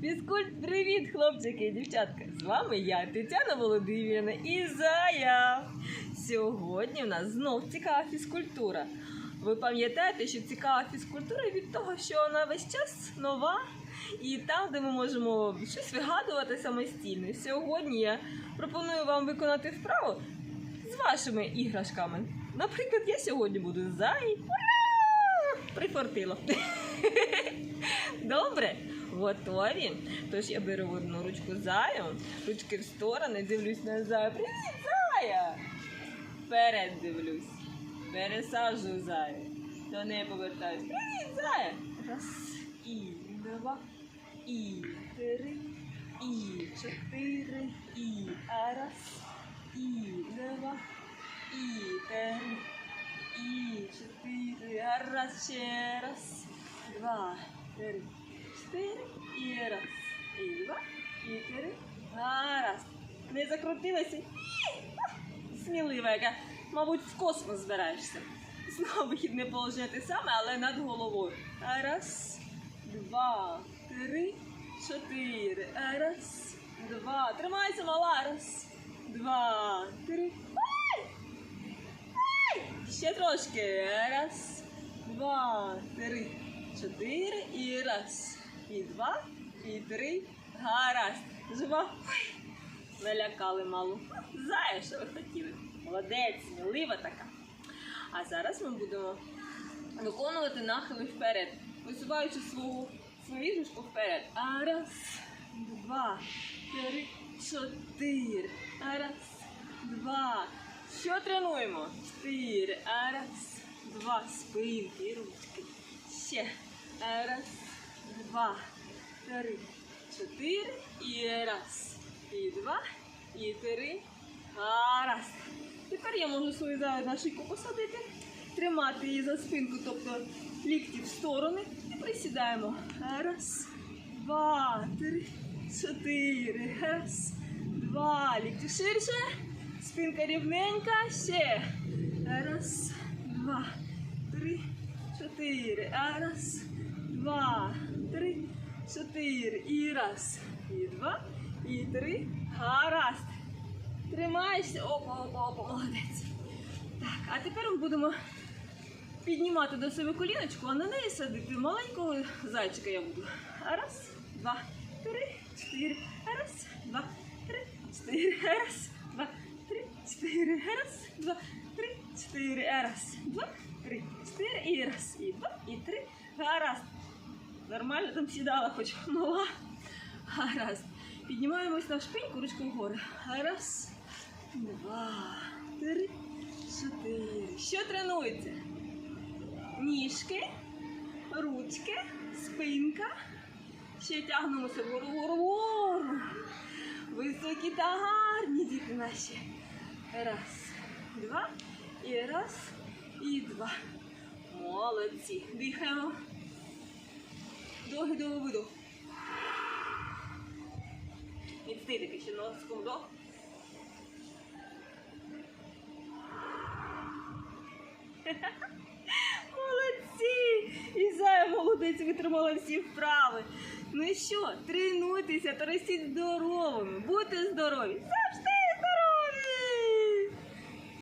Фізкульт, привіт, хлопчики і дівчатка! З вами я, Тетяна Володимирівна і Зая. Сьогодні в нас знов цікава фізкультура. Ви пам'ятаєте, що цікава фізкультура від того, що вона весь час нова, і там, де ми можемо щось вигадувати самостійно. Сьогодні я пропоную вам виконати вправу з вашими іграшками. Наприклад, я сьогодні буду зай. Прифортило. Добре, готові. Тож я беру одну ручку заю, ручки в сторони, дивлюсь на заю. Привіт, зая! Вперед дивлюсь. Пересаджую заю. До неї повертаюсь. Привіт, зая! Раз, і два, і три, і чотири, і раз, і два, і три, і чотири. Раз, ще раз, два, три, чотири, і раз, і два, і три. Гаразд. Не закрутилася? Смілива яка. Мабуть, в космос збираєшся. Знову вихідне положення те саме, але над головою. Раз, два, три, чотири. Раз, два. Тримайся, мала. Раз, два, три. Ай! Ай! Ще трошки. Раз, два, три, чотири. І раз. І два, і три. Гаразд. Жива. Налякали малу. Зая, що ви хотіли. Молодець, смілива така. А зараз ми будемо виконувати нахили вперед, висуваючи свою, свою іграшку вперед. А раз, два, три, чотири. А раз, два. Що тренуємо? Чотири. А раз, два. Спинки ручки. Ще. А раз, два, три, чотири. І раз. І два. І три. Гаразд. Тепер я можу свою заю на шийку посадити, тримати її за спинку, тобто лікті в сторони, і присідаємо. Раз, два, три, чотири. Раз, два. Лікті ширше. Спинка рівненька. Ще. Раз, два, три, чотири. Раз, два, три, чотири. І раз, і два, і три. Гаразд. Тримайся. Опа, опа, опа, молодець. Так, а тепер ми будемо піднімати до себе коліночку, а на неї садити маленького зайчика я буду. Раз, два, три, чотири. Раз, два, три, чотири. Раз, два, три, чотири. Раз, два, три, чотири. Раз, два, три, чотири. І раз, і два, і три. Гаразд. Нормально там сідала, хоч мала. Гаразд. Піднімаємось на шпиньку, ручку вгору. Раз, два, три, чотири. Що тренується? Ніжки, ручки, спинка. Ще тягнемося вгору, вгору, вгору. Високі та гарні діти наші. Раз, два, і раз, і два. Молодці. Дихаємо. Довгий довгий видох. Міцний такий носком вдох. Молодці! Ізая молодець витримала всі вправи. Ну і що, тренуйтеся та ростіть здоровими, будьте здорові завжди!